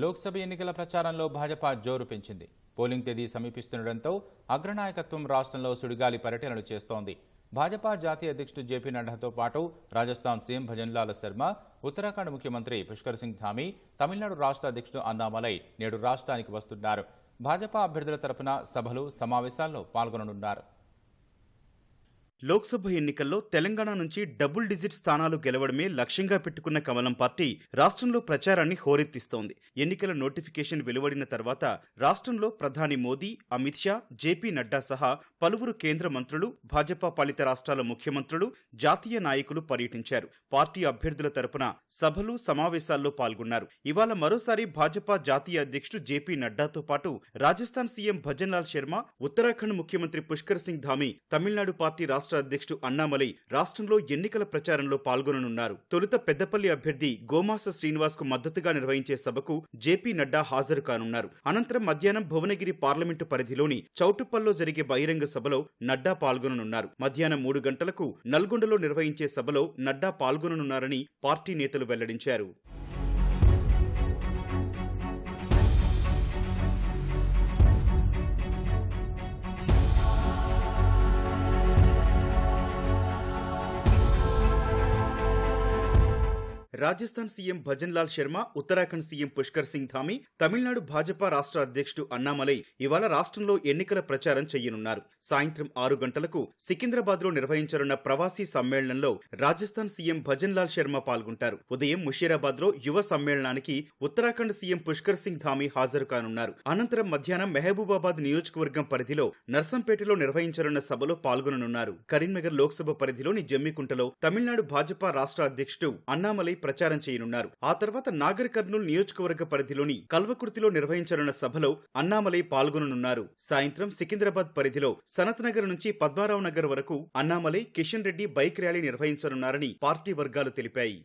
లోక్సభ ఎన్నికల ప్రచారంలో భాజపా జోరు పెంచింది. పోలింగ్ తేదీ సమీపిస్తుండటంతో అగ్రనాయకత్వం రాష్ట్రంలో సుడిగాలి పర్యటనలు చేస్తోంది. భాజపా జాతీయ అధ్యక్షుడు జేపీ నడ్డాతో పాటు రాజస్థాన్ సీఎం భజన్లాల్ శర్మ ఉత్తరాఖండ్ ముఖ్యమంత్రి పుష్కర్ సింగ్ ధామీ తమిళనాడు రాష్ట్ర అధ్యక్షుడు అన్నామలై నేడు రాష్ట్రానికి వస్తున్నారు. భాజపా అభ్యర్థుల తరపున సభలు సమావేశాల్లో పాల్గొననున్నారు. లోక్సభ ఎన్నికల్లో తెలంగాణ నుంచి డబుల్ డిజిట్ స్థానాలు గెలవడమే లక్ష్యంగా పెట్టుకున్న కమలం పార్టీ రాష్ట్రంలో ప్రచారాన్ని హోరెత్తిస్తోంది. ఎన్నికల నోటిఫికేషన్ వెలువడిన తర్వాత రాష్ట్రంలో ప్రధాని మోదీ అమిత్ షా జేపీ నడ్డా సహా పలువురు కేంద్ర మంత్రులు భాజపా పాలిత రాష్ట్రాల ముఖ్యమంత్రులు జాతీయ నాయకులు పర్యటించారు. పార్టీ అభ్యర్థుల తరపున సభలు సమావేశాల్లో పాల్గొన్నారు. ఇవాళ మరోసారి భాజపా జాతీయ అధ్యక్షుడు జేపీ నడ్డాతో పాటు రాజస్థాన్ సీఎం భజన్లాల్ శర్మ ఉత్తరాఖండ్ ముఖ్యమంత్రి పుష్కర్ సింగ్ ధామి తమిళనాడు పార్టీ రాష్ట్ర అధ్యక్షుడు అన్నామలై రాష్ట్రంలో ఎన్నికల ప్రచారంలో పాల్గొననున్నారు. తొలుత పెద్దపల్లి అభ్యర్థి గోమాస శ్రీనివాస్కు మద్దతుగా నిర్వహించే సభకు జేపీ నడ్డా హాజరు కానున్నారు. అనంతరం మధ్యాహ్నం భువనగిరి పార్లమెంటు పరిధిలోని చౌటుప్పల్లో జరిగే బహిరంగ సభలో నడ్డా పాల్గొననున్నారు. మధ్యాహ్నం మూడు గంటలకు నల్గొండలో నిర్వహించే సభలో నడ్డా పాల్గొననున్నారని పార్టీ నేతలు వెల్లడించారు. రాజస్థాన్ సీఎం భజన్ లాల్ శర్మ ఉత్తరాఖండ్ సీఎం పుష్కర్ సింగ్ ధామి తమిళనాడు భాజపా రాష్ట్ర అధ్యక్షుడు అన్నామలై ఇవాళ రాష్ట్రంలో ఎన్నికల ప్రచారం చేయనున్నారు. సాయంత్రం ఆరు గంటలకు సికింద్రాబాద్లో నిర్వహించనున్న ప్రవాసీ సమ్మేళనంలో రాజస్థాన్ సీఎం భజన్ లాల్ శర్మ పాల్గొంటారు. ఉదయం ముషీరాబాద్లో యువ సమ్మేళనానికి ఉత్తరాఖండ్ సీఎం పుష్కర్ సింగ్ ధామి హాజరు కానున్నారు. అనంతరం మధ్యాహ్నం మెహబూబాబాద్ నియోజకవర్గం పరిధిలో నర్సంపేటలో నిర్వహించనున్న సభలో పాల్గొననున్నారు. కరీంనగర్ లోక్సభ పరిధిలోని జమ్మికుంటలో తమిళనాడు భాజపా రాష్ట్ర అధ్యక్షుడు అన్నామలై ప్రచారం చేయనున్నారు. ఆ తర్వాత నాగర్ కర్నూలు నియోజకవర్గ పరిధిలోని కల్వకుర్తిలో నిర్వహించనున్న సభలో అన్నామలై పాల్గొననున్నారు. సాయంత్రం సికింద్రాబాద్ పరిధిలో సనత్ నగర్ నుంచి పద్మారావు నగర్ వరకు అన్నామలై కిషన్ రెడ్డి బైక్ ర్యాలీ నిర్వహించనున్నారని పార్టీ వర్గాలు తెలిపాయి.